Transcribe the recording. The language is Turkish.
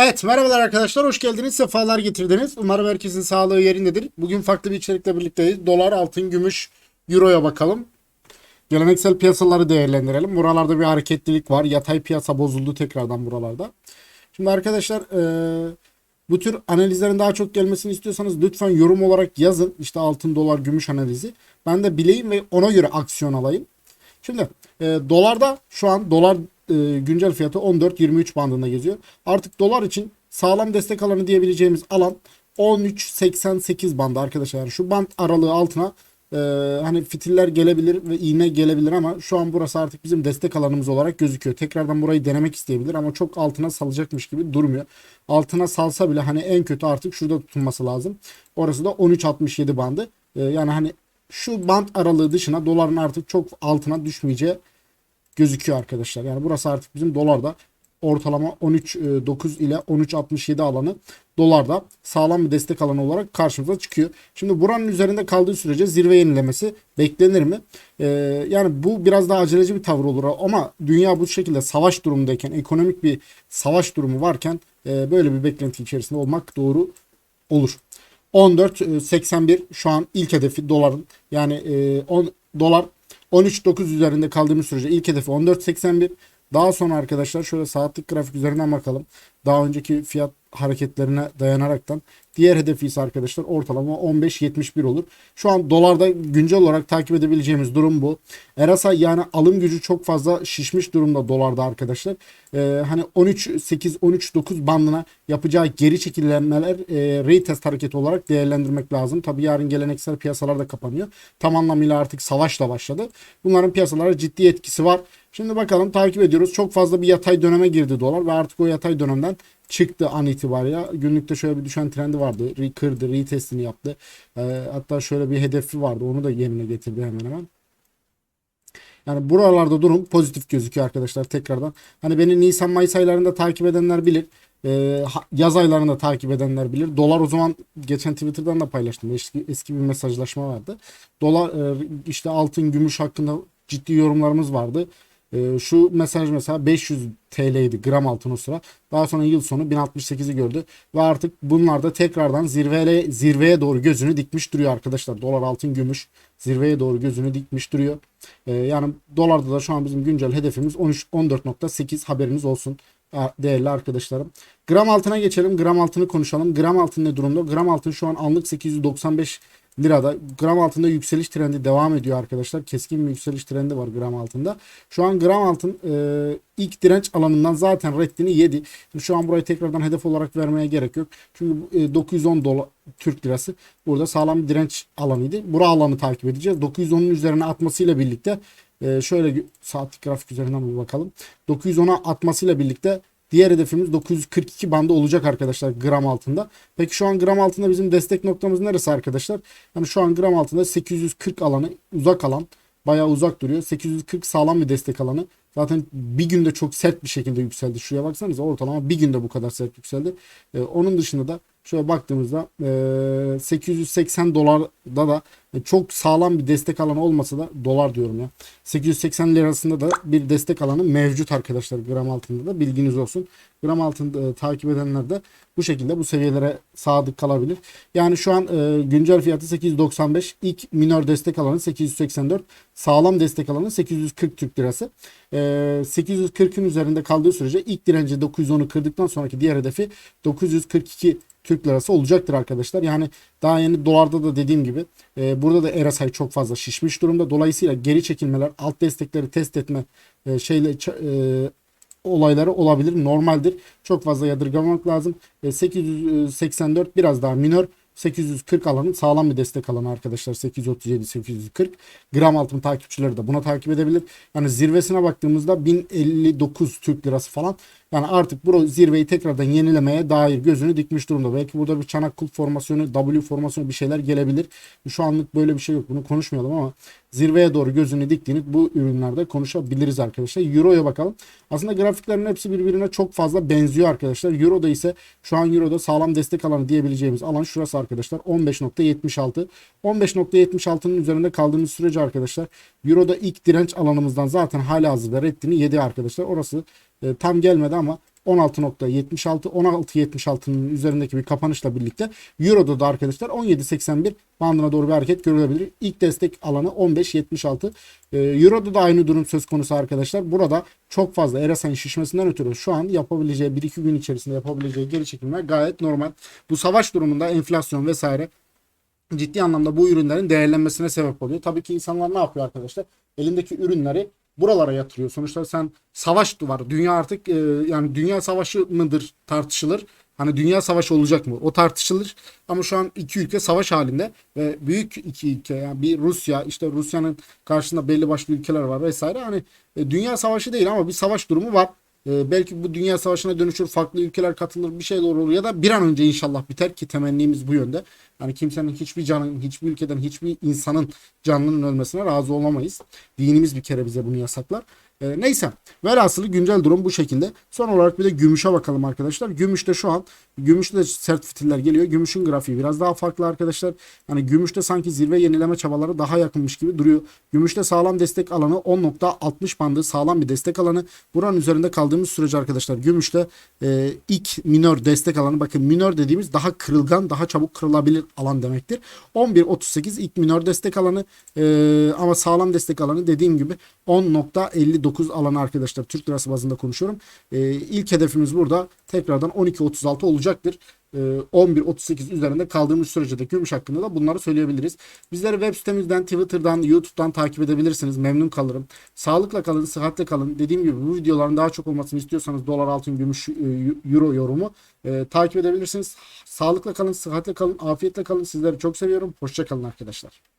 Evet merhabalar arkadaşlar hoş geldiniz sefalar getirdiniz. Umarım herkesin sağlığı yerindedir. Bugün farklı bir içerikle birlikteyiz. Dolar, altın, gümüş, euroya bakalım. Geleneksel piyasaları değerlendirelim. Buralarda bir hareketlilik var. Yatay piyasa bozuldu tekrardan buralarda. Şimdi arkadaşlar eee, bu tür analizlerin daha çok gelmesini istiyorsanız lütfen yorum olarak yazın. İşte altın, dolar, gümüş analizi. Ben de bileyim ve ona göre aksiyon alayım. Şimdi e, dolarda şu an dolar e, güncel fiyatı 14-23 bandında geziyor. Artık dolar için sağlam destek alanı diyebileceğimiz alan 13.88 bandı arkadaşlar. Yani şu band aralığı altına e, hani fitiller gelebilir ve iğne gelebilir ama şu an burası artık bizim destek alanımız olarak gözüküyor. Tekrardan burayı denemek isteyebilir ama çok altına salacakmış gibi durmuyor. Altına salsa bile hani en kötü artık şurada tutunması lazım. Orası da 13.67 bandı. E, yani hani şu band aralığı dışına doların artık çok altına düşmeyeceği gözüküyor arkadaşlar. Yani burası artık bizim dolarda ortalama 13.9 ile 13.67 alanı dolarda sağlam bir destek alanı olarak karşımıza çıkıyor. Şimdi buranın üzerinde kaldığı sürece zirve yenilemesi beklenir mi? Ee, yani bu biraz daha aceleci bir tavır olur ama dünya bu şekilde savaş durumundayken ekonomik bir savaş durumu varken e, böyle bir beklenti içerisinde olmak doğru olur. 14.81 şu an ilk hedefi doların yani e, 10 dolar 13.9 üzerinde kaldığımız sürece ilk hedefi 14.81. Daha sonra arkadaşlar şöyle saatlik grafik üzerinden bakalım. Daha önceki fiyat hareketlerine dayanaraktan diğer hedefi ise arkadaşlar ortalama 15.71 olur. Şu an dolarda güncel olarak takip edebileceğimiz durum bu. Erasa yani alım gücü çok fazla şişmiş durumda dolarda arkadaşlar. Ee, hani 13.8 13.9 bandına yapacağı geri çekilmeler e, retest hareketi olarak değerlendirmek lazım. Tabi yarın geleneksel piyasalar da kapanıyor. Tam anlamıyla artık savaş da başladı. Bunların piyasalara ciddi etkisi var. Şimdi bakalım takip ediyoruz. Çok fazla bir yatay döneme girdi dolar ve artık o yatay dönemden çıktı an itibariyle. Günlükte şöyle bir düşen trendi vardı. Re- Kırdı, retestini yaptı. Ee, hatta şöyle bir hedefi vardı. Onu da yerine getirdi hemen hemen. Yani buralarda durum pozitif gözüküyor arkadaşlar tekrardan. Hani beni Nisan Mayıs aylarında takip edenler bilir. Ha- yaz aylarında takip edenler bilir. Dolar o zaman geçen Twitter'dan da paylaştım. Eski, eski bir mesajlaşma vardı. Dolar e, işte altın, gümüş hakkında ciddi yorumlarımız vardı. Ee, şu mesaj mesela 500 TL'ydi gram altın o sıra. Daha sonra yıl sonu 1068'i gördü ve artık bunlar da tekrardan zirveye zirveye doğru gözünü dikmiş duruyor arkadaşlar. Dolar, altın, gümüş zirveye doğru gözünü dikmiş duruyor. Ee, yani dolarda da şu an bizim güncel hedefimiz 13 14.8 haberiniz olsun değerli arkadaşlarım. Gram altına geçelim. Gram altını konuşalım. Gram altın ne durumda? Gram altın şu an anlık 895 lirada. Gram altında yükseliş trendi devam ediyor arkadaşlar. Keskin bir yükseliş trendi var gram altında. Şu an gram altın e, ilk direnç alanından zaten reddini yedi. Şimdi şu an burayı tekrardan hedef olarak vermeye gerek yok. Çünkü e, 910 dolar Türk lirası burada sağlam bir direnç alanıydı. Bura alanı takip edeceğiz. 910'un üzerine atmasıyla birlikte e, şöyle saatlik grafik üzerinden bir bakalım. 910'a atmasıyla birlikte Diğer hedefimiz 942 bandı olacak arkadaşlar gram altında. Peki şu an gram altında bizim destek noktamız neresi arkadaşlar? Yani şu an gram altında 840 alanı uzak alan. Bayağı uzak duruyor. 840 sağlam bir destek alanı. Zaten bir günde çok sert bir şekilde yükseldi. Şuraya baksanıza ortalama bir günde bu kadar sert yükseldi. Ee, onun dışında da şöyle baktığımızda e, 880 dolarda da çok sağlam bir destek alanı olmasa da dolar diyorum ya. 880 lirasında da bir destek alanı mevcut arkadaşlar gram altında da bilginiz olsun. Gram altında takip edenler de bu şekilde bu seviyelere sadık kalabilir. Yani şu an güncel fiyatı 895. ilk minor destek alanı 884. Sağlam destek alanı 840 Türk lirası. E, 840'ın üzerinde kaldığı sürece ilk direnci 910'u kırdıktan sonraki diğer hedefi 942 Türk lirası olacaktır arkadaşlar. Yani daha yeni dolarda da dediğim gibi e, burada da RSI çok fazla şişmiş durumda. Dolayısıyla geri çekilmeler, alt destekleri test etme e, şeyle e, olayları olabilir. Normaldir. Çok fazla yadırgamamak lazım. E, 884 biraz daha minör. 840 alanı sağlam bir destek alanı arkadaşlar. 837 840 gram altın takipçileri de buna takip edebilir. Yani zirvesine baktığımızda 1059 Türk lirası falan. Yani artık bu zirveyi tekrardan yenilemeye dair gözünü dikmiş durumda. Belki burada bir çanak kulp formasyonu, W formasyonu bir şeyler gelebilir. Şu anlık böyle bir şey yok. Bunu konuşmayalım ama zirveye doğru gözünü diktiğini bu ürünlerde konuşabiliriz arkadaşlar. Euro'ya bakalım. Aslında grafiklerin hepsi birbirine çok fazla benziyor arkadaşlar. Euro'da ise şu an Euro'da sağlam destek alanı diyebileceğimiz alan şurası arkadaşlar. 15.76. 15.76'nın üzerinde kaldığımız sürece arkadaşlar Euro'da ilk direnç alanımızdan zaten hala hazırda reddini yedi arkadaşlar. Orası e, tam gelmedi ama 16.76 16.76'nın üzerindeki bir kapanışla birlikte Euro'da da arkadaşlar 17.81 bandına doğru bir hareket görülebilir. İlk destek alanı 15.76. Ee, Euro'da da aynı durum söz konusu arkadaşlar. Burada çok fazla RSI'nin şişmesinden ötürü şu an yapabileceği 1-2 gün içerisinde yapabileceği geri çekilmeler gayet normal. Bu savaş durumunda enflasyon vesaire ciddi anlamda bu ürünlerin değerlenmesine sebep oluyor. Tabii ki insanlar ne yapıyor arkadaşlar? Elindeki ürünleri buralara yatırıyor. Sonuçta sen savaş var. Dünya artık e, yani dünya savaşı mıdır tartışılır. Hani dünya savaşı olacak mı? O tartışılır. Ama şu an iki ülke savaş halinde ve büyük iki ülke yani bir Rusya işte Rusya'nın karşısında belli başlı ülkeler var vesaire. Hani e, dünya savaşı değil ama bir savaş durumu var. E, belki bu dünya savaşına dönüşür, farklı ülkeler katılır, bir şeyler olur ya da bir an önce inşallah biter ki temennimiz bu yönde. Yani kimsenin hiçbir canın, hiçbir ülkeden, hiçbir insanın canının ölmesine razı olamayız. Dinimiz bir kere bize bunu yasaklar. E, neyse. Velhasılı güncel durum bu şekilde. Son olarak bir de gümüşe bakalım arkadaşlar. Gümüşte şu an gümüşte de sert fitiller geliyor. Gümüşün grafiği biraz daha farklı arkadaşlar. Yani gümüşte sanki zirve yenileme çabaları daha yakınmış gibi duruyor. Gümüşte sağlam destek alanı 10.60 bandı sağlam bir destek alanı. Buranın üzerinde kaldığımız sürece arkadaşlar gümüşte e, ilk minör destek alanı bakın minör dediğimiz daha kırılgan daha çabuk kırılabilir alan demektir. 11.38 ilk minör destek alanı e, ama sağlam destek alanı dediğim gibi 10.59 alanı arkadaşlar Türk lirası bazında konuşuyorum. E, ilk hedefimiz burada tekrardan 12.36 olacaktır. E, 11.38 üzerinde kaldığımız sürece de gümüş hakkında da bunları söyleyebiliriz. Bizleri web sitemizden, Twitter'dan, YouTube'dan takip edebilirsiniz. Memnun kalırım. Sağlıkla kalın, sıhhatle kalın. Dediğim gibi bu videoların daha çok olmasını istiyorsanız dolar, altın, gümüş, e, euro yorumu e, takip edebilirsiniz. Sağlıkla kalın, sıhhatle kalın, afiyetle kalın. Sizleri çok seviyorum. Hoşça kalın arkadaşlar.